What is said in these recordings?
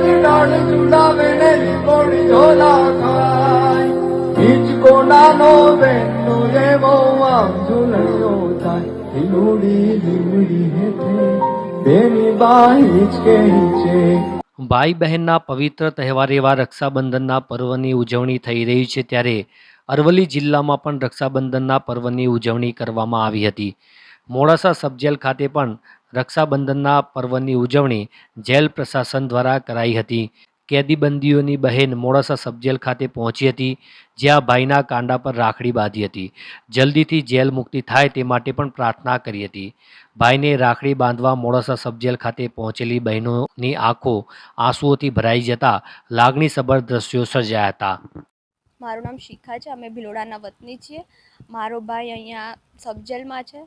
મારી ડાળ ઝુલાવે ને લીંબોડી ઢોલા ખાય. હિંચકો નો બેનો એવો આમ ઝૂલણ્યો થાય. લીલુડી લીમડી હેઠે બેની બા હિંચકે હિંચે ભાઈ બહેનના પવિત્ર તહેવાર એવા રક્ષાબંધનના પર્વની ઉજવણી થઈ રહી છે ત્યારે અરવલ્લી જિલ્લામાં પણ રક્ષાબંધનના પર્વની ઉજવણી કરવામાં આવી હતી. મોડાસા સબજેલ ખાતે પણ રક્ષાબંધનના પર્વની ઉજવણી જેલ પ્રશાસન દ્વારા કરાઈ હતી. કેદીબંદીઓની બહેન મોડાસા સબજેલ ખાતે પહોંચી હતી, જ્યાં ભાઈના કાંડા પર રાખડી બાંધી હતી. જલ્દીથી જેલ મુક્તિ થાય તે માટે પણ પ્રાર્થના કરી હતી. ભાઈને રાખડી બાંધવા મોડાસા સબજેલ ખાતે પહોંચેલી બહેનોની આંખો આંસુઓથી ભરાઈ જતા લાગણીસભર દ્રશ્યો સર્જાયા હતા. મારું નામ શિખા છે, અમે ભિલોડાના વતની છીએ. મારો ભાઈ અહીંયા સબજેલમાં છે.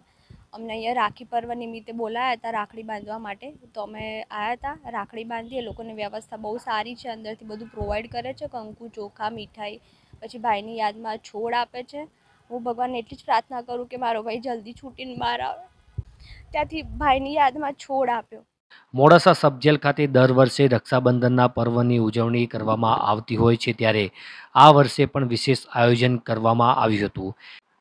અમને અહીંયા રાખી પર્વ નિમિત્તે બોલાયા હતા રાખડી બાંધવા માટે. તો અમે આવ્યા હતા, રાખડી બાંધી એ લોકોની વ્યવસ્થા બહુ સારી છે, અંદરથી બધું પ્રોવાઈડ કરે છે, કંકુ, ચોખા, મીઠાઈ, પછી ભાઈની યાદમાં છોડ આપે છે. હું ભગવાનને એટલી જ પ્રાર્થના કરું કે મારો ભાઈ જલ્દી છૂટીને બહાર આવે. ત્યાંથી ભાઈની યાદમાં છોડ આપ્યો. મોડાસા સબજેલ ખાતે દર વર્ષે રક્ષાબંધનના પર્વની ઉજવણી કરવામાં આવતી હોય છે ત્યારે આ વર્ષે પણ વિશેષ આયોજન કરવામાં આવ્યું હતું.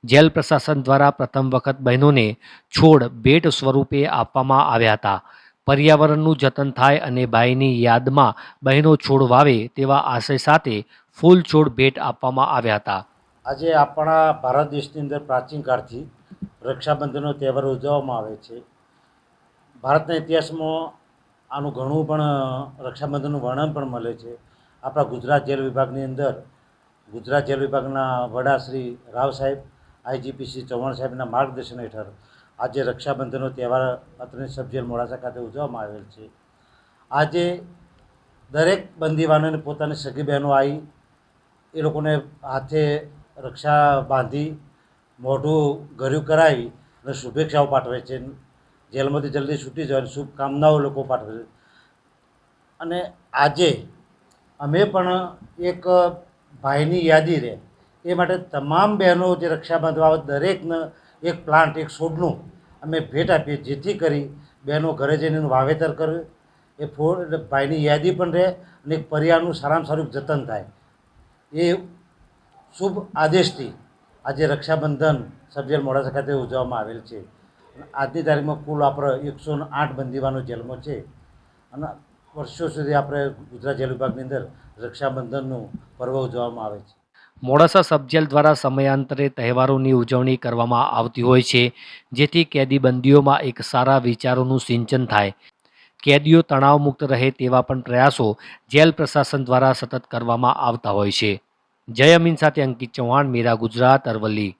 જેલ પ્રશાસન દ્વારા પ્રથમ વખત બહેનોને છોડ ભેટ સ્વરૂપે આપવામાં આવ્યા હતા. પર્યાવરણનું જતન થાય અને ભાઈની યાદમાં બહેનો છોડ વાવે તેવા આશય સાથે ફૂલ છોડ ભેટ આપવામાં આવ્યા હતા. આજે આપણા ભારત દેશની અંદર પ્રાચીન કાળથી રક્ષાબંધનનો તહેવાર ઉજવવામાં આવે છે. ભારતના ઇતિહાસમાં આનું ઘણું પણ રક્ષાબંધનનું વર્ણન પણ મળે છે. આપણા ગુજરાત જેલ વિભાગની અંદર ગુજરાત જેલ વિભાગના વડા શ્રી રાવ સાહેબ આઈજીપી શ્રી ચૌહાણ સાહેબના માર્ગદર્શન હેઠળ આજે રક્ષાબંધનનો તહેવાર અત્રે સબજેલ મોડાસા ખાતે ઉજવવામાં આવેલ છે. આજે દરેક બંદીવાનોને પોતાની સગી બહેનો આવી એ લોકોને હાથે રક્ષા બાંધી, મોઢું ગર્યું કરાવી અને શુભેચ્છાઓ પાઠવે છે. જેલમાંથી જલ્દી છૂટી જવાની શુભકામનાઓ લોકો પાઠવે છે. અને આજે અમે પણ એક ભાઈની યાદી રહે એ માટે તમામ બહેનો જે રક્ષા બાંધવા આવે દરેકને એક પ્લાન્ટ, એક છોડનું અમે ભેટ આપીએ, જેથી કરી બહેનો ઘરે જઈને એનું વાવેતર કરે. એ ફૂડ ભાઈની યાદી પણ રહે અને એક પરિવારનું સારામાં સારું જતન થાય. એ શુભ આદેશથી આજે રક્ષાબંધન સબજેલ મોડાસા ખાતે ઉજવવામાં આવેલ છે. આજની તારીખમાં કુલ આપણે એકસો આઠ બંદીવાનો જેલમાં છે. અને વર્ષો સુધી આપણે ગુજરાત જેલ વિભાગની અંદર રક્ષાબંધનનું પર્વ ઉજવવામાં આવે છે. મોડાસા સબજેલ દ્વારા સમયાંતરે તહેવારોની ઉજવણી કરવામાં આવતી હોય છે, જેથી કેદી બંદીઓમાં એક સારા વિચારોનું સિંચન થાય. કેદીઓ તણાવમુક્ત રહે તેવા પણ પ્રયાસો જેલ પ્રશાસન દ્વારા સતત કરવામાં આવતા હોય છે. જય અમીન સાથે અંકિત ચૌહાણ, મીરા ગુજરાત, અરવલ્લી.